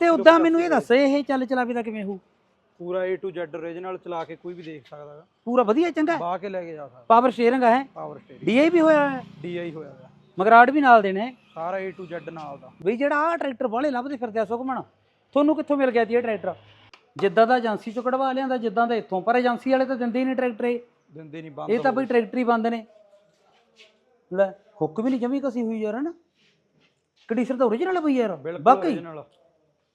ਤੇ ਉਦਾਂ ਮੈਨੂੰ ਇਹ ਦੱਸ ਇਹ ਚੱਲ ਚਲਾਵੇ ਦਾ ਕਿਵੇਂ ਹੋਊ? ਪੂਰਾ A to Z original ਚਲਾ ਕੇ ਕੋਈ ਵੀ ਦੇਖ ਸਕਦਾ ਪੂਰਾ ਵਧੀਆ ਚੰਗਾ ਬਾਹ ਕੇ ਲੈ ਕੇ ਜਾ ਸਕਦਾ। ਪਾਵਰ ਸ਼ੇਅਰਿੰਗ ਹੈ? ਪਾਵਰ ਸਟੇਰਿੰਗ ਡੀਆਈ ਵੀ ਹੋਇਆ ਹੈ? DI ਹੋਇਆ ਹੋਇਆ। ਮਗਰਾੜ ਵੀ ਨਾਲ ਦੇਣੇ ਸਾਰਾ A to Z ਨਾਲ ਦਾ। ਬਈ ਜਿਹੜਾ ਆਹ ਟਰੈਕਟਰ ਬਾਹਲੇ ਲੱਭਦੇ ਫਿਰਦੇ ਆ ਸੁਖਮਣ ਤੁਹਾਨੂੰ ਕਿੱਥੋਂ ਮਿਲ ਗਿਆ ਜੀ ਇਹ ਟਰੈਕਟਰ ਜਿੱਦਾਂ ਦਾ ਏਜੰਸੀ ਚੋਂ ਕਢਵਾ ਲਿਆਂਦਾ ਜਿੱਦਾਂ ਦਾ ਇੱਥੋਂ ਪਰ ਏਜੰਸੀ ਵਾਲੇ ਤਾਂ ਦਿੰਦੇ ਹੀ ਨਹੀਂ ਟਰੈਕਟਰ ਇਹ। ਦਿੰਦੇ ਨਹੀਂ ਬੰਦ ਇਹ ਤਾਂ ਬਈ ਟਰੈਕਟਰ ਹੀ ਬੰਦ ਨੇ। ਲੈ ਹੁੱਕ ਵੀ ਨਹੀਂ ਜਮੀ ਕਸੀ ਹੋਈ ਯਾਰ ਹਨਾ? ਕੰਡੀਸ਼ਨ ਤਾਂ ਓਰੀਜਨਲ ਪਈ ਯਾਰ। ਬਾਕੀ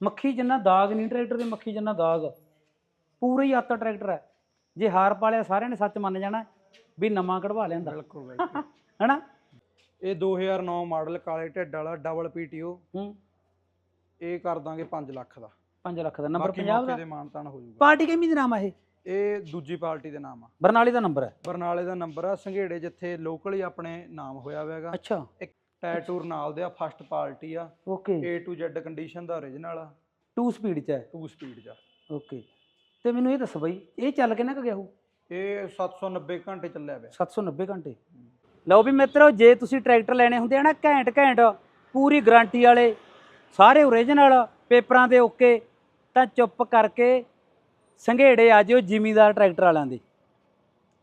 ਮੱਖੀ ਜਿੰਨਾ ਦਾਗ ਨਹੀਂ ਟਰੈਕਟਰ ਦੇ ਮੱਖੀ ਜਿੰਨਾ ਦਾਗ। ਪੂਰਾ ਹੀ ਆਤਾ ਟਰੈਕਟਰ ਹੈ। ਜੇ ਹਾਰ ਪਾਲਿਆ ਸਾਰਿਆਂ ਨੇ ਸੱਚ ਮੰਨ ਜਾਣਾ ਵੀ ਨਵਾਂ ਕਢਵਾ ਲਿਆਂਦਾ। ਬਿਲਕੁਲ ਬਾਈ ਹਨਾ? ਇਹ 2009 ਮਾਡਲ ਕਾਲੇ ਢਿੱਡ ਵਾਲਾ ਡਬਲ ਪੀਟੀਓ ਹੂੰ। ਇਹ ਕਰ ਦਾਂਗੇ 5 ਲੱਖ ਦਾ। 5 ਲੱਖ ਦਾ। ਨੰਬਰ ਬਾਕੀ 50 ਮੌਕੇ ਦਾ ਦੇ ਮਾਨਤਾਨ ਹੋ ਜਾਊਗਾ। ਪਾਰਟੀ ਕਿੰਨੀ ਦੇ ਨਾਮ ਆ ਇਹ? ਇਹ ਦੂਜੀ ਪਾਰਟੀ ਦੇ ਨਾਮ ਆ। ਬਰਨਾਲੀ ਦਾ ਨੰਬਰ ਹੈ। ਬਰਨਾਲੇ ਦਾ ਨੰਬਰ ਆ। ਸੰਘੇੜੇ ਜਿੱਥੇ ਲੋਕਲ ਹੀ ਆਪਣੇ ਨਾਮ ਹੋਇਆ ਹੋਇਆਗਾ ਅੱਛਾ। ਇੱਕ ਟੈਟੂਰ ਨਾਲ ਦੇ ਆ ਫਸਟ ਪਾਰਟੀ ਆ। Okay A to Z condition the origignal ਆ। 2 ਸਪੀਡ ਚ ਹੈ 2 ਸਪੀਡ ਜਾ ਓਕੇ ਤੇ ਮੈਨੂੰ ਇਹ ਦੱਸ ਬਈ ਇਹ ਚੱਲ ਕਿੰਨਾ ਕੁ ਗਿਆ ਹੋ ਇਹ 790 ਘੰਟੇ ਚੱਲਿਆ ਪਿਆ। 790 ਘੰਟੇ। ਲਓ ਵੀ ਮਿੱਤਰੋ ਜੇ ਤੁਸੀਂ ਟਰੈਕਟਰ ਲੈਣੇ ਹੁੰਦੇ ਆ ਨਾ ਘੈਂਟ ਘੈਂਟ ਪੂਰੀ ਗਾਰੰਟੀ ਵਾਲੇ ਸਾਰੇ ਓਰੀਜਨਲ ਪੇਪਰਾਂ ਦੇ ਓਕੇ ਤਾਂ ਚੁੱਪ ਕਰਕੇ ਸੰਘੇੜੇ ਆ ਜਿਓ ਜ਼ਿਮੀਦਾਰ ਟਰੈਕਟਰ ਵਾਲਿਆਂ ਦੇ।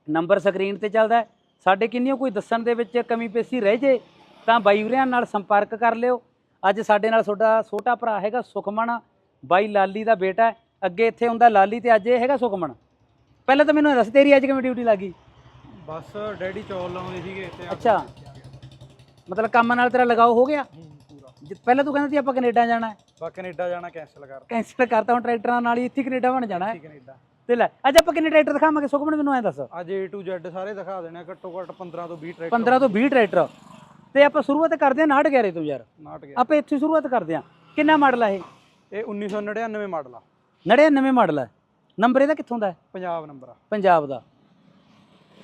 ਨੰਬਰ ਸਕਰੀਨ ਤੇ ਚੱਲਦਾ। ਸਾਡੇ ਕਿੰਨੀਓ ਕੋਈ ਦੱਸਣ ਦੇ ਵਿੱਚ ਕਮੀ ਪੇਸ਼ੀ ਰਹਿ ਜੇ ਤਾਂ ਬਾਈ ਵੀਰਿਆਂ ਨਾਲ ਸੰਪਰਕ ਕਰ ਲਿਓ। ਅੱਜ ਸਾਡੇ ਨਾਲ ਤੁਹਾਡਾ ਛੋਟਾ ਭਰਾ ਹੈਗਾ ਸੁਖਮਨ। ਬਾਈ ਲਾਲੀ ਦਾ ਬੇਟਾ। ਅੱਗੇ ਇੱਥੇ ਹੁੰਦਾ ਲਾਲੀ ਤੇ ਅੱਜ ਇਹ ਹੈਗਾ ਸੁਖਮਨ। ਪਹਿਲਾਂ ਤਾਂ ਮੈਨੂੰ ਦੱਸ ਤੇਰੀ ਅੱਜ ਕਿਵੇਂ ਡਿਊਟੀ ਲੱਗੀ? ਬਸ ਡੈਡੀ ਚੌਲ ਲਾਉਂਦੇ ਸੀਗੇ ਤੇ ਅੱਛਾ। ਮਤਲਬ ਕੰਮ ਨਾਲ ਤੇਰਾ ਲਗਾਓ ਹੋ ਗਿਆ? ਪਹਿਲਾਂ ਤੂੰ ਕਹਿੰਦਾ ਸੀ ਆਪਾਂ ਕੈਨੇਡਾ ਜਾਣਾ ਹੈ। ਬਾ ਕੈਨੇਡਾ ਜਾਣਾ ਕੈਨਸਲ ਕਰ ਕੈਂਸਲ ਕਰਤਾ ਹੁਣ ਟਰੈਕਟਰਾਂ ਨਾਲ ਹੀ ਇੱਥੇ ਕੈਨੇਡਾ ਬਣ ਜਾਣਾ ਹੈ। ਕੈਨੇਡਾ। ਤੇ ਲੈ ਅੱਜ ਆਪਾਂ ਕਿੰਨੇ ਟਰੈਕਟਰ ਦਿਖਾਵਾਂਗੇ? ਸੁਖਮਨ ਮੈਨੂੰ ਐ ਦੱਸ। ਅੱਜ A to Z ਸਾਰੇ ਦਿਖਾ ਦੇਣੇ ਘੱਟੋ ਘੱਟ 15 ਤੋਂ 20 ਟਰੈਕਟਰ। 15 ਤੋਂ 20 ਟਰੈਕਟਰ। ਤੇ ਆਪਾਂ ਸ਼ੁਰੂਆਤ ਕਰਦੇ ਹਾਂ 911 ਤੋਂ ਯਾਰ। ਨਾਟ ਗਿਆ ਆਪਾਂ ਇੱਥੇ ਸ਼ੁਰੂਆਤ ਕਰਦੇ ਹਾਂ। ਕਿੰਨਾ ਮਾਡਲ ਆ ਇਹ? ਇਹ 1999 ਮਾਡਲ ਆ। 99 ਮਾਡਲ ਹੈ ਨੰਬਰ ਇਹਦਾ ਕਿੱਥੋਂ ਦਾ ਹੈ? ਪੰਜਾਬ ਨੰਬਰ ਆ। ਪੰਜਾਬ ਦਾ।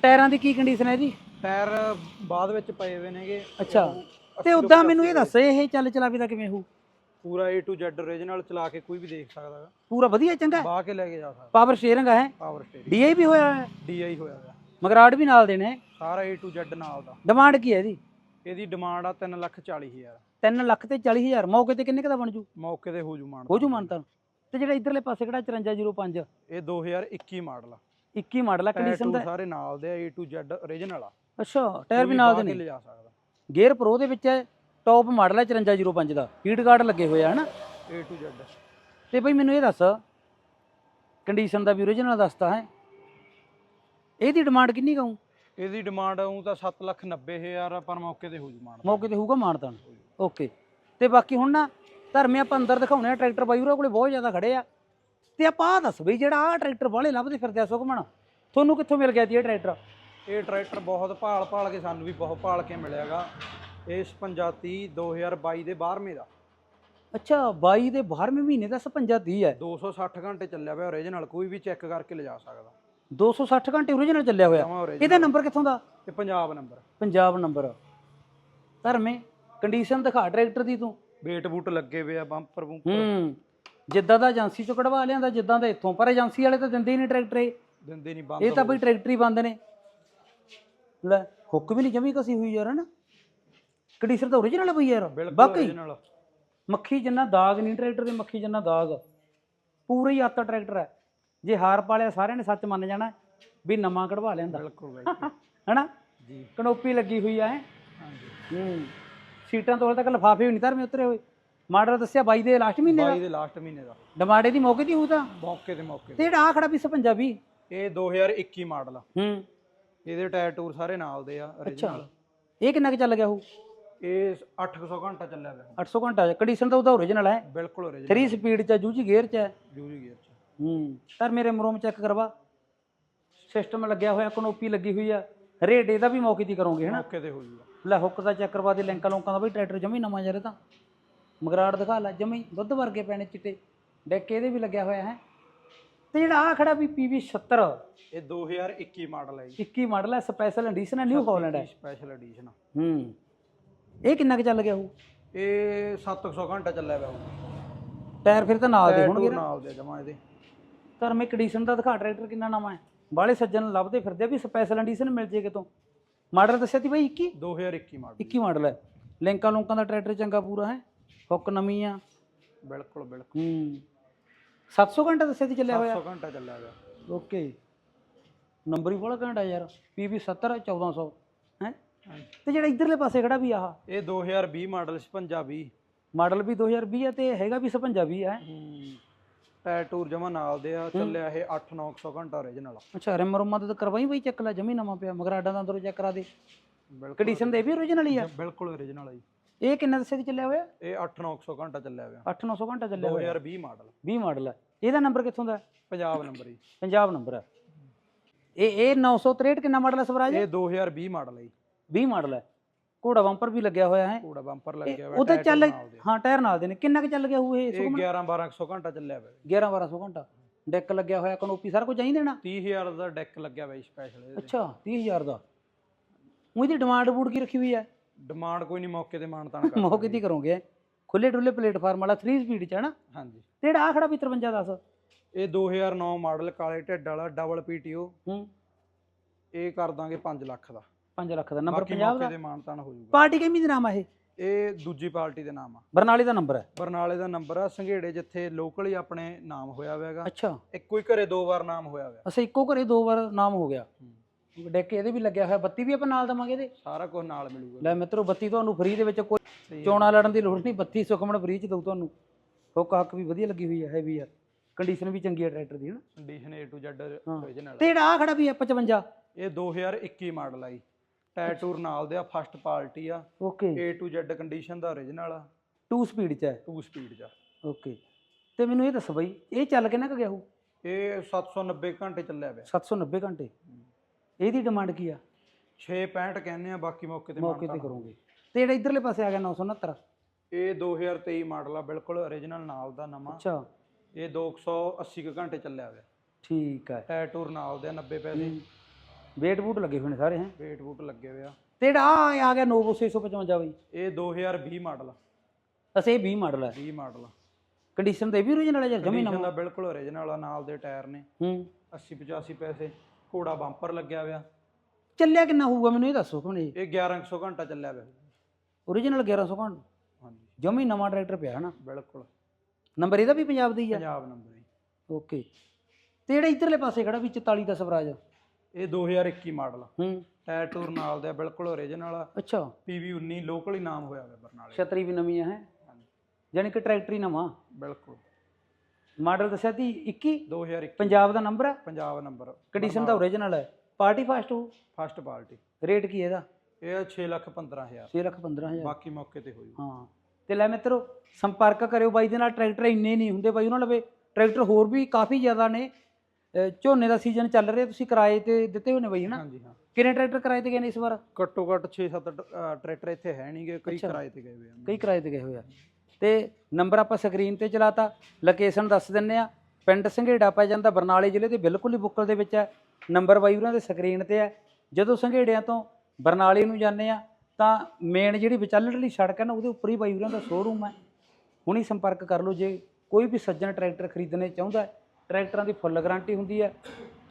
ਟਾਇਰਾਂ ਦੀ ਕੀ ਕੰਡੀਸ਼ਨ ਹੈ ਜੀ ਟਾਇਰ ਬਾਅਦ ਵਿੱਚ ਪਏ ਹੋਏ ਨੇਗੇ। ਅੱਛਾ। ਤੇ ਉਦਾਂ ਮੈਨੂੰ ਇਹ ਦੱਸ ਇਹ ਚੱਲ ਚਲਾਵੇ ਦਾ ਕਿਵੇਂ ਹੋਊ? ਪੂਰਾ A to Z original ਚਲਾ ਕੇ ਕੋਈ ਵੀ ਦੇਖ ਸਕਦਾ ਹੈਗਾ ਪੂਰਾ ਵਧੀਆ ਚੰਗਾ ਬਾਹ ਕੇ ਲੈ ਕੇ ਜਾ ਸਕਦਾ। ਪਾਵਰ ਸ਼ੇਅਰਿੰਗ ਹੈ ਪਾਵਰ ਸਟੇਰਿੰਗ ਡੀਆਈ ਵੀ ਹੋਇਆ ਹੈ? DI ਹੋਇਆ ਹੋਇਆ। ਮਗਰਾੜ ਵੀ ਨਾਲ ਦੇਣੇ ਹੈ। ਸਾਰਾ A to Z ਨਾਲ ਦਾ। ਡਿਮਾਂਡ ਕੀ ਹੈ ਇਹਦੀ? ਇਹਦੀ ਡਿਮਾਂਡ ਆ 3 ਲੱਖ 40 ਹਜ਼ਾਰ। 3 ਲੱਖ ਤੇ 40 ਹਜ਼ਾਰ। ਮੌਕੇ ਤੇ ਕਿੰਨੇ ਕੁ ਦਾ ਬਣ ਜੂ? ਮੌਕੇ ਤੇ ਹੋ ਜੂ ਮਾਨ ਹੋ ਜੂ ਮਾਨਤਾ। ਤੇ ਜਿਹੜਾ ਇਧਰਲੇ ਪਾਸੇ ਕਿਹੜਾ 5405 ਇਹ 2021 ਮਾਡਲ ਆ। 21 ਮਾਡਲ ਆ ਕੰਡੀਸ਼ਨ ਦਾ ਸਾਰੇ ਨਾਲ ਦੇ ਆ, A to Z original ਆ। ਅੱਛਾ ਟਾਇਰ ਵੀ ਨਾਲ ਦੇ ਨੇ। ਲਿਜਾ ਸਕਦਾ। ਗੇਅਰ ਪ੍ਰੋ ਦੇ ਵਿੱਚ ਹੈ ਟੌਪ ਮਾਡਲ ਹੈ 5405 ਦਾ। ਹੀਟ ਗਾਰਡ ਲੱਗੇ ਹੋਏ ਆ ਹਨਾ? A to Z ਤੇ ਬਈ ਮੈਨੂੰ ਇਹ ਦੱਸ ਕੰਡੀਸ਼ਨ ਦਾ ਵੀ ਓਰੀਜਨਲ ਦੱਸਤਾ ਹੈ। ਇਹਦੀ ਡਿਮਾਂਡ ਕਿੰਨੀ ਕਹੂੰ ਇਹਦੀ ਡਿਮਾਂਡ ਆਉਂ ਤਾਂ 7 ਲੱਖ 90 ਹਜ਼ਾਰ ਆ, ਪਰ ਮੌਕੇ ਤੇ ਹੋ ਜੂ ਮਾਨ ਮੌਕੇ ਤੇ ਹੋਊਗਾ ਮਾਨਤਾਨ? ਓਕੇ ਤੇ ਬਾਕੀ ਹੁਣ ਨਾ ਧਰਮੇ ਆਪਾਂ ਅੰਦਰ ਦਿਖਾਉਣੇ ਆ ਟਰੈਕਟਰ ਬਾਈ ਉਹਨਾਂ ਕੋਲੇ ਬਹੁਤ ਜ਼ਿਆਦਾ ਖੜੇ ਆ। ਤੇ ਆਪਾਂ ਦੱਸ ਬਈ ਜਿਹੜਾ ਆਹ ਟਰੈਕਟਰ ਬਾਹਲੇ ਲੱਭਦੇ ਫਿਰਦੇ ਆ ਸੁਖਮਣ ਤੁਹਾਨੂੰ ਕਿੱਥੋਂ ਮਿਲ ਗਿਆ ਜੀ ਇਹ ਟਰੈਕਟਰ ਇਹ ਟਰੈਕਟਰ ਬਹੁਤ ਭਾਲ ਭਾਲ ਕੇ ਸਾਨੂੰ ਵੀ ਬਹੁਤ ਭਾਲ ਕੇ ਮਿਲਿਆਗਾ। ਇਹ 5530 2022 ਦੇ 12ਵੇਂ ਦਾ ਅੱਛਾ 22 ਦੇ 12ਵੇਂ ਮਹੀਨੇ ਦਾ 55 ਹੈ। 260 ਘੰਟੇ ਚੱਲਿਆ ਪਿਆ origignal ਕੋਈ ਵੀ ਚੈੱਕ ਕਰਕੇ ਲਿਜਾ ਸਕਦਾ। 260 ਘੰਟੇ ਓਰੀਜਨਲ ਚੱਲਿਆ ਹੋਇਆ। origignal ਇਹਦਾ ਨੰਬਰ ਕਿੱਥੋਂ ਦਾ? ਤੇ ਪੰਜਾਬ ਨੰਬਰ ਪੰਜਾਬ ਨੰਬਰ ਧਰਮੇ ਕੰਡੀਸ਼ਨ ਦਿਖਾ ਟਰੈਕਟਰ ਦੀ ਤੂੰ। ਵੇਟ ਬੂਟ ਲੱਗੇ ਹੋਏ ਆ ਬੰਪਰ ਬੂੰਪਰ ਹੂੰ। ਜਿੱਦਾਂ ਦਾ ਏਜੰਸੀ ਚੋਂ ਕਢਵਾ ਲਿਆਂਦਾ ਜਿੱਦਾਂ ਦਾ ਇੱਥੋਂ। ਪਰ ਏਜੰਸੀ ਵਾਲੇ ਤਾਂ ਦਿੰਦੇ ਹੀ ਨਹੀਂ ਟਰੈਕਟਰ ਇਹ। ਦਿੰਦੇ ਨਹੀਂ ਬੰਦ ਇਹ ਤਾਂ ਬਈ ਟਰੈਕਟਰ ਹੀ ਬੰਦ ਨੇ। ਲੈ ਹੁੱਕ ਵੀ ਨਹੀਂ ਜਮੀ ਕਸੀ ਹੋਈ ਯਾਰ ਹਨਾ? ਕੰਡੀਸ਼ਨ ਤਾਂ ਓਰੀਜਨਲ ਪਈ ਯਾਰ। ਬਾਕੀ origignal ਮੱਖੀ ਜਿੰਨਾ ਦਾਗ ਨਹੀਂ ਟਰੈਕਟਰ ਦੇ ਮੱਖੀ ਜਿੰਨਾ ਦਾਗ। ਪੂਰਾ ਹੀ ਆਤਾ ਟਰੈਕਟਰ ਹੈ ਜੇ ਹਾਰ ਪਾਲਿਆ ਸਾਰਿਆਂ ਨੇ ਸੱਚ ਮੰਨ ਜਾਣਾ ਵੀ ਨਵਾਂ ਕਢਵਾ ਲਿਆਂਦਾ। ਬਿਲਕੁਲ ਬਾਈ ਹਨਾ? ਜੀ। ਕਨੋਪੀ ਲੱਗੀ ਹੋਈ ਆ ਹੈ? ਹਾਂਜੀ। ਹੂੰ। ਸੀਟਾਂ ਤੋਂ ਹਲੇ ਤੱਕ ਲਫਾਫੇ ਵੀ ਨਹੀਂ ਧਰਮੇ ਉਤਰੇ ਹੋਏ। ਮਾਡਲ ਦੱਸਿਆ 22 ਦੇ ਲਾਸਟ ਮਹੀਨੇ ਦਾ। 22 ਦੇ ਲਾਸਟ ਮਹੀਨੇ ਦਾ। ਡਿਮਾਂਡ ਇਹਦੀ ਮੌਕੇ ਦੀ ਹੋਊ ਤਾਂ। ਮੌਕੇ ਤੇ ਮੌਕੇ ਤੇ। ਜਿਹੜਾ ਆ ਖੜਾ ਵੀ ਪੰਜਾਬੀ। ਤੇ। ਇਹ 2021 ਮਾਡਲ ਆ। ਹੂੰ। ਇਹਦੇ ਟਾਇਰ ਟੂਰ ਸਾਰੇ ਨਾਲ ਦੇ ਆ origignal ਇਹ ਕਿੰਨਾ ਕੁ ਚੱਲ ਗਿਆ ਹੋਊ? ਇਹ 800 ਘੰਟਾ ਚੱਲਿਆ ਪਿਆ। 800 ਘੰਟਾ ਕੰਡੀਸ਼ਨ ਤਾਂ ਉਹਦਾ ਓਰੀਜਨਲ ਹੈ। ਬਿਲਕੁਲ origignal 3 ਸਪੀਡ ਚ ਜੂਜੀ ਗੇਅਰ ਚ ਹੈ। ਜੂਰੀ ਗੇਅਰ ਚ। ਹੂੰ। ਪਰ ਮੇਰੇ ਮਰੋਮ ਚੈੱਕ ਕਰਵਾ। ਸਿਸਟਮ ਲੱਗਿਆ ਹੋਇਆ ਕਨੋਪੀ ਲੱਗੀ ਹੋਈ ਆ। ਰੇਟ ਇਹਦਾ ਵੀ ਮੌਕੇ ਦੀ ਕਰੋਗੇ ਹਨਾ? ਮੌਕੇ ਤੇ ਹੋ ਜੂਗਾ ਲੈ ਹੁੱਕ ਦਾ ਚੈੱਕ ਕਰਵਾ ਦੇ ਲਿੰਕਾਂ ਲੋਕਾਂ ਦਾ। ਬਈ ਟਰੈਕਟਰ ਜਮੀ ਨਵਾਂ ਜਰੇ ਤਾਂ। ਮਗਰਾੜ ਦਿਖਾ ਲੈ ਜਮੀ ਦੁੱਧ ਵਰਗੇ ਪੈਣੇ ਚਿੱਟੇ। ਡੈਕ ਇਹਦੇ ਵੀ ਲੱਗਿਆ ਹੋਇਆ ਹੈ। ਤੇ ਜਿਹੜਾ ਆ ਖੜਾ ਵੀ PV 70 ਇਹ 2021 ਮਾਡਲ ਹੈ ਜੀ। 21 ਮਾਡਲ ਹੈ ਸਪੈਸ਼ਲ ਐਡੀਸ਼ਨ ਹੈ ਨਿਊ ਹਾਲੈਂਡ ਹੈ। ਸਪੈਸ਼ਲ ਐਡੀਸ਼ਨ ਹੂੰ। ਇਹ ਕਿੰਨਾ ਕੁ ਚੱਲ ਗਿਆ ਹੋਊ? ਇਹ 700 ਘੰਟਾ ਚੱਲਿਆ ਪਿਆ ਹੋਊਗਾ ਟਾਇਰ ਫਿਰ ਤਾਂ ਨਾਲ ਦੇ ਹੋਣਗੇ ਟੂਰ ਨਾਲ ਦੇ ਜਮਾ ਇਹਦੇ। ਧਰਮੇ ਕੰਡੀਸ਼ਨ ਦਾ ਦਿਖਾ ਟਰੈਕਟਰ ਕਿੰਨਾ ਨਵਾਂ ਹੈ। ਬਾਲੇ ਸੱਜਣ ਲੱਭਦੇ ਫਿਰਦੇ ਆ ਵੀ ਸਪੈਸ਼ਲ ਐਡੀਸ਼ਨ ਮਿਲ ਜੇ ਕਿਤੋਂ। ਮਾਡਲ ਦੱਸਿਆ ਤੀ ਬਾਈ 21 2021 ਮਾਡਲ 21 ਮਾਡਲ ਹੈ। ਲਿੰਕਾਂ ਲੁੰਕਾਂ ਦਾ ਟਰੈਕਟਰ ਚੰਗਾ ਪੂਰਾ ਹੈ। ਹੁੱਕ ਨਵੀਂ ਆ। ਬਿਲਕੁਲ ਬਿਲਕੁਲ। ਹੂੰ। 700 ਘੰਟਾ ਦੱਸਿਆ ਸੀ ਚੱਲਿਆ ਹੋਇਆ। 700 ਘੰਟਾ ਚੱਲਿਆ ਗਿਆ ਓਕੇ ਨੰਬਰ ਹੀ ਬੜਾ ਘੰਟਾ ਯਾਰ। PB 70 1400 ਹੈ? ਤੇ ਜਿਹੜਾ ਇਧਰਲੇ ਪਾਸੇ ਖੜਾ ਵੀ ਆਹ। ਇਹ 2020 ਮਾਡਲ 56 20 ਮਾਡਲ ਵੀ 2020 ਹੈ ਤੇ ਹੈਗਾ ਵੀ 56 20 ਹੈ। ਟਾਇਰ ਟੂਰ ਜਮਾ ਨਾਲ ਦੇ ਆ ਚੱਲਿਆ ਇਹ 8 900 ਘੰਟਾ ਓਰੀਜਨਲ ਅੱਛਾ ਰਿਮ ਰੁਮਾਂ ਤੇ ਤਾਂ ਕਰਵਾਈ ਬਈ ਚੱਕ ਲੈ ਜਮੀ ਨਵਾਂ ਪਿਆ ਮਗਰ ਆਡਾ ਦਾ ਅੰਦਰੋਂ ਚੈੱਕ ਕਰਾ ਦੇ। ਬਿਲਕੁਲ ਕੰਡੀਸ਼ਨ ਦੇ ਵੀ origignal ਹੀ ਆ। ਬਿਲਕੁਲ ਓਰੀਜਨਲ ਆ ਜੀ। ਇਹ ਕਿੰਨੇ ਦੱਸੇ ਦੀ ਚੱਲਿਆ ਹੋਇਆ? ਇਹ 8 900 ਘੰਟਾ ਚੱਲਿਆ ਗਿਆ 8-900 ਘੰਟਾ ਚੱਲਿਆ ਹੋਇਆ। 2020 ਮਾਡਲ 20 ਮਾਡਲ ਹੈ ਇਹਦਾ ਨੰਬਰ ਕਿੱਥੋਂ ਦਾ? ਪੰਜਾਬ ਨੰਬਰ ਜੀ। ਪੰਜਾਬ ਨੰਬਰ ਹੈ ਇਹ ਇਹ 963 ਕਿੰਨਾ ਮਾਡਲ ਹੈ ਸਵਰਾਜ? ਇਹ 2020 ਮਾਡਲ ਹੈ ਜੀ। 20 ਮਾਡਲ ਹੈ ਘੋੜਾ ਬੰਪਰ ਵੀ ਲੱਗਿਆ ਹੋਇਆ ਹੈ। ਪੂਰਾ ਬੰਪਰ ਲੱਗਿਆ ਹੋਇਆ ਉਹ ਤਾਂ ਚੱਲ। ਹਾਂ ਟਾਇਰ ਨਾਲ ਦੇ ਨੇ। ਕਿੰਨਾ ਕੁ ਚੱਲ ਗਿਆ ਹੋਊ ਇਹ ਇਹ 11 1200 ਘੰਟਾ ਚੱਲਿਆ ਹੋਇਆ 11 1200 ਘੰਟਾ। ਡੈਕ ਲੱਗਿਆ ਹੋਇਆ ਕਨੋਪੀ ਸਾਰਾ ਕੁਝ ਚਾਹੀਦਾ ਨਾ 30000 ਦਾ ਡੈਕ ਲੱਗਿਆ ਹੋਇਆ ਸਪੈਸ਼ਲ ਅੱਛਾ 30000 ਦਾ। ਉਹਦੀ ਡਿਮਾਂਡ ਬੂਡ ਕੀ ਰੱਖੀ ਹੋਈ ਹੈ? ਡਿਮਾਂਡ ਕੋਈ ਨਹੀਂ ਮੌਕੇ ਤੇ ਮਾਨਤਾਨ ਕਰ ਮੌਕੇ ਦੀ ਕਰੋਗੇ। ਖੁੱਲੇ ਡੁੱਲੇ ਪਲੇਟਫਾਰਮ ਵਾਲਾ 3 ਸਪੀਡ ਚ ਹੈ ਨਾ? ਹਾਂਜੀ। ਤੇ ਜਿਹੜਾ ਆ ਖੜਾ ਵੀ 53 ਦੱਸ। ਇਹ 2009 ਮਾਡਲ ਕਾਲੇ ਢਿੱਡ ਵਾਲਾ ਡਬਲ ਪੀਟੀਓ ਹੂੰ। ਇਹ ਕਰ ਦਾਂਗੇ 5 ਲੱਖ ਦਾ। 5 ਲੱਖ ਦਾ ਨੰਬਰ ਬਾਕੀ 50 ਮੌਕੇ ਦਾ? ਤੇ ਮਾਨਤਾਨ ਹੋ ਜਾਊਗਾ। ਪਾਰਟੀ ਕਿੰਨੀ ਦੇ ਨਾਮ ਆ ਇਹ? ਇਹ ਦੂਜੀ ਪਾਰਟੀ ਦੇ ਨਾਮ ਆ। ਬਰਨਾਲੇ ਦਾ ਨੰਬਰ ਹੈ ਬਰਨਾਲੇ ਦਾ ਨੰਬਰ ਆ ਸੰਘੇੜੇ ਜਿੱਥੇ ਲੋਕਲ ਹੀ ਆਪਣੇ ਨਾਮ ਹੋਇਆ ਹੋਇਆਗਾ ਅੱਛਾ। ਇੱਕੋ ਹੀ ਘਰੇ ਦੋ ਵਾਰ ਨਾਮ ਹੋਇਆ ਹੋਇਆ। ਅਸਾਂ ਇੱਕੋ ਘਰੇ ਦੋ ਵਾਰ ਨਾਮ ਹੋ ਗਿਆ। ਡੈਕ ਇਹਦੇ ਵੀ ਲੱਗਿਆ ਹੋਇਆ ਬੱਤੀ ਵੀ ਆਪਾਂ ਨਾਲ ਦਵਾਂਗੇ ਇਹਦੇ? ਸਾਰਾ ਕੁਝ ਨਾਲ ਮਿਲੂਗਾ। ਲੈ ਮਿੱਤਰੋ ਬੱਤੀ ਤੁਹਾਨੂੰ ਫ੍ਰੀ ਦੇ ਵਿੱਚ ਕੋਈ ਸਹੀ ਹੈ। ਚੋਣਾਂ ਲੜਨ ਦੀ ਲੋੜ ਨਹੀਂ ਬੱਤੀ ਸੁਖਮਣ ਫ੍ਰੀ ਚ ਦਊ ਤੁਹਾਨੂੰ। ਹੁੱਕ ਹੱਕ ਵੀ ਵਧੀਆ ਲੱਗੀ ਹੋਈ ਹੈ ਹੈਵੀ ਆ। ਕੰਡੀਸ਼ਨ ਵੀ ਚੰਗੀ ਹੈ ਟਰੈਕਟਰ ਦੀ ਹਨਾ? ਕੰਡੀਸ਼ਨ A to Z ਹਾਂ। original ਤੇ ਜਿਹੜਾ ਆ ਖੜਾ ਵੀ ਹੈ 55 ਇਹ 2021 ਮਾਡਲ ਆ ਜੀ। ਟਾਇਰ ਟੂਰ ਨਾਲ ਦੇ ਆ ਫਸਟ ਪਾਰਟੀ ਆ। Okay A to Z condition the origignal ਆ। 2 ਸਪੀਡ ਚ ਹੈ। 2 ਸਪੀਡ ਚ ਆ। ਓਕੇ ਤੇ ਮੈਨੂੰ ਇਹ ਦੱਸੋ ਬਈ ਇਹ ਚੱਲ ਕਿੰਨਾ ਕੁ ਗਿਆ ਹੋ ਇਹ 790 ਘੰਟੇ ਚੱਲਿਆ ਪਿਆ। 790 ਘੰਟੇ? ਇਹਦੀ ਡਿਮਾਂਡ ਕੀ ਆ? 665 ਕਹਿੰਦੇ ਆ ਬਾਕੀ ਮੌਕੇ ਤੇ ਮੌਕੇ ਤੇ। ਕਰੋਗੇ। ਤੇ ਜਿਹੜਾ ਇਧਰਲੇ ਪਾਸੇ ਆ ਗਿਆ 969 ਇਹ 2023 ਮਾਡਲ ਆ ਬਿਲਕੁਲ origignal ਨਾਲ ਦਾ ਨਵਾਂ। ਅੱਛਾ। ਇਹ 280 ਕੁ ਘੰਟੇ ਚੱਲਿਆ ਹੋਇਆ ਠੀਕ ਹੈ ਟਾਇਰ ਟੂਰ ਨਾਲ ਦੇ ਆ 90 ਪੈਸੇ। ਵੇਟ ਬੂਟ ਲੱਗੇ ਹੋਏ ਨੇ ਸਾਰੇ ਹੈ? ਵੇਟ ਵੂਟ ਲੱਗੇ ਹੋਏ ਆ। ਤੇ ਜਿਹੜਾ ਆ ਆ ਗਿਆ ਨੋਵੋ 655 ਬਈ। ਇਹ 2020 ਮਾਡਲ ਆ। ਅਸੇ ਇਹ 20 ਮਾਡਲ ਹੈ 20 ਮਾਡਲ ਆ। ਕੰਡੀਸ਼ਨ ਤੇ ਵੀ original ਹੈ ਜਾਂ ਜਮੀ ਕੰਡੀਸ਼ਨ ਨਵਾਂ। ਬਿਲਕੁਲ origignal ਆ ਨਾਲ ਦੇ ਟਾਇਰ ਨੇ। ਹੂੰ। 80 85 ਪੈਸੇ ਘੋੜਾ ਬੰਪਰ ਲੱਗਿਆ ਹੋਇਆ। ਚੱਲਿਆ ਕਿੰਨਾ ਹੋਊਗਾ ਮੈਨੂੰ ਇਹ ਦੱਸੋ ਕੋਣ ਇਹ ਇਹ 1100 ਘੰਟਾ ਚੱਲਿਆ ਹੋਇਆ। origignal 1100 ਘੰਟ। ਹਾਂਜੀ। ਜਮੀ ਨਵਾਂ ਟਰੈਕਟਰ ਪਿਆ ਹਨਾ? ਬਿਲਕੁਲ। ਨੰਬਰ ਇਹਦਾ ਵੀ ਪੰਜਾਬ ਦਾ ਹੀ ਆ? ਪੰਜਾਬ ਨੰਬਰ ਓਕੇ ਤੇ ਜਿਹੜਾ ਇਧਰਲੇ ਪਾਸੇ ਖੜਾ ਵੀ 44 ਦਾ ਸਵਰਾਜ ਇਹ 2021 ਮਾਡਲ ਹੂੰ। ਟਾਇਰ ਟੂਰ ਨਾਲ ਦੇ ਬਿਲਕੁਲ origignal ਆ। ਅੱਛਾ। PV 19 ਲੋਕਲ ਹੀ ਨਾਮ ਹੋਇਆ ਹੋਇਆ ਬਰਨਾਲੇ ਛਤਰੀ ਵੀ ਨਵੀਂ ਹੈ? ਯਾਨੀ ਕਿ ਟਰੈਕਟਰ ਹੀ ਨਵਾਂ? ਬਿਲਕੁਲ। ਮਾਡਲ ਦੱਸਿਆ ਤੀ 21 2021 ਪੰਜਾਬ ਦਾ ਨੰਬਰ ਹੈ ਪੰਜਾਬ ਨੰਬਰ ਕੰਡੀਸ਼ਨ ਦਾ origignal ਹੈ ਪਾਰਟੀ ਫਾਸਟ ਹੋ ਫਸਟ ਪਾਰਟੀ। ਰੇਟ ਕੀ ਇਹਦਾ? ਇਹ 6 ਲੱਖ 15000 6 ਲੱਖ 15000 ਬਾਕੀ ਮੌਕੇ ਤੇ ਹੋਈ ਹਾਂ। ਤੇ ਲੈ ਮਿੱਤਰੋ ਸੰਪਰਕ ਕਰਿਓ ਬਾਈ ਦੇ ਨਾਲ ਟਰੈਕਟਰ ਇੰਨੇ ਨਹੀਂ ਹੁੰਦੇ ਬਾਈ ਉਹਨਾਂ ਲਵੇ। ਟਰੈਕਟਰ ਹੋਰ ਵੀ ਕਾਫੀ ਜ਼ਿਆਦਾ ਨੇ। ਝੋਨੇ ਦਾ ਸੀਜ਼ਨ ਚੱਲ ਰਿਹਾ ਤੁਸੀਂ ਕਿਰਾਏ ਤੇ ਦਿੱਤੇ ਨੇ ਬਾਈ ਹਨਾ? ਹਾਂਜੀ ਹਾਂ। ਕਿੰਨੇ ਟਰੈਕਟਰ ਕਿਰਾਏ ਤੇ ਗਏ ਨੇ ਇਸ ਵਾਰ? ਘੱਟੋ ਘੱਟ 6-7 ਟਰੈਕਟਰ ਇੱਥੇ ਹੈ ਨਹੀਂਗੇ ਕਈ ਅੱਛਾ। ਕਿਰਾਏ ਤੇ ਗਏ ਹੋਏ ਆ। ਕਈ ਕਿਰਾਏ ਤੇ ਗਏ ਹੋਏ ਆ। ਤੇ ਨੰਬਰ ਆਪਾਂ ਸਕਰੀਨ ਤੇ ਚਲਾਤਾ ਲੋਕੇਸ਼ਨ ਦੱਸ ਦਿੰਨੇ ਆ। ਪਿੰਡ ਸੰਘੇੜਾ ਪੈ ਜਾਂਦਾ ਬਰਨਾਲੇ ਜ਼ਿਲ੍ਹੇ ਦੇ ਬਿਲਕੁਲ ਹੀ ਬੁੱਕਲ ਦੇ ਵਿੱਚ ਹੈ। ਨੰਬਰ ਬਾਈ ਉਹਨਾਂ ਦੇ ਸਕਰੀਨ ਤੇ ਹੈ। ਜਦੋਂ ਸੰਘੇੜਿਆਂ ਤੋਂ ਬਰਨਾਲੇ ਨੂੰ ਜਾਂਦੇ ਆ ਤਾਂ ਮੇਨ ਜਿਹੜੀ ਵਿਚਾਲੜਲੀ ਸੜਕ ਹੈ ਨਾ ਉਹਦੇ ਉੱਪਰ ਹੀ ਬਾਈ ਉਹਨਾਂ ਦਾ ਸ਼ੋਰੂਮ ਹੈ। ਹੁਣੀ ਸੰਪਰਕ ਕਰ ਲਓ ਜੇ ਕੋਈ ਵੀ ਸੱਜਣ ਟਰੈਕਟਰ ਖਰੀਦਣੇ ਚਾਹੁੰਦਾ ਹੈ ਟਰੈਕਟਰਾਂ ਦੀ ਫੁੱਲ ਗਾਰੰਟੀ ਹੁੰਦੀ ਹੈ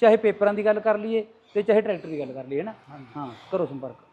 ਚਾਹੇ ਪੇਪਰਾਂ ਦੀ ਗੱਲ ਕਰ ਲਈਏ ਤੇ ਚਾਹੇ ਟਰੈਕਟਰ ਦੀ ਗੱਲ ਕਰ ਲਈਏ ਨਾ? ਹਾਂਜੀ। ਹਾਂ ਕਰੋ ਸੰਪਰਕ।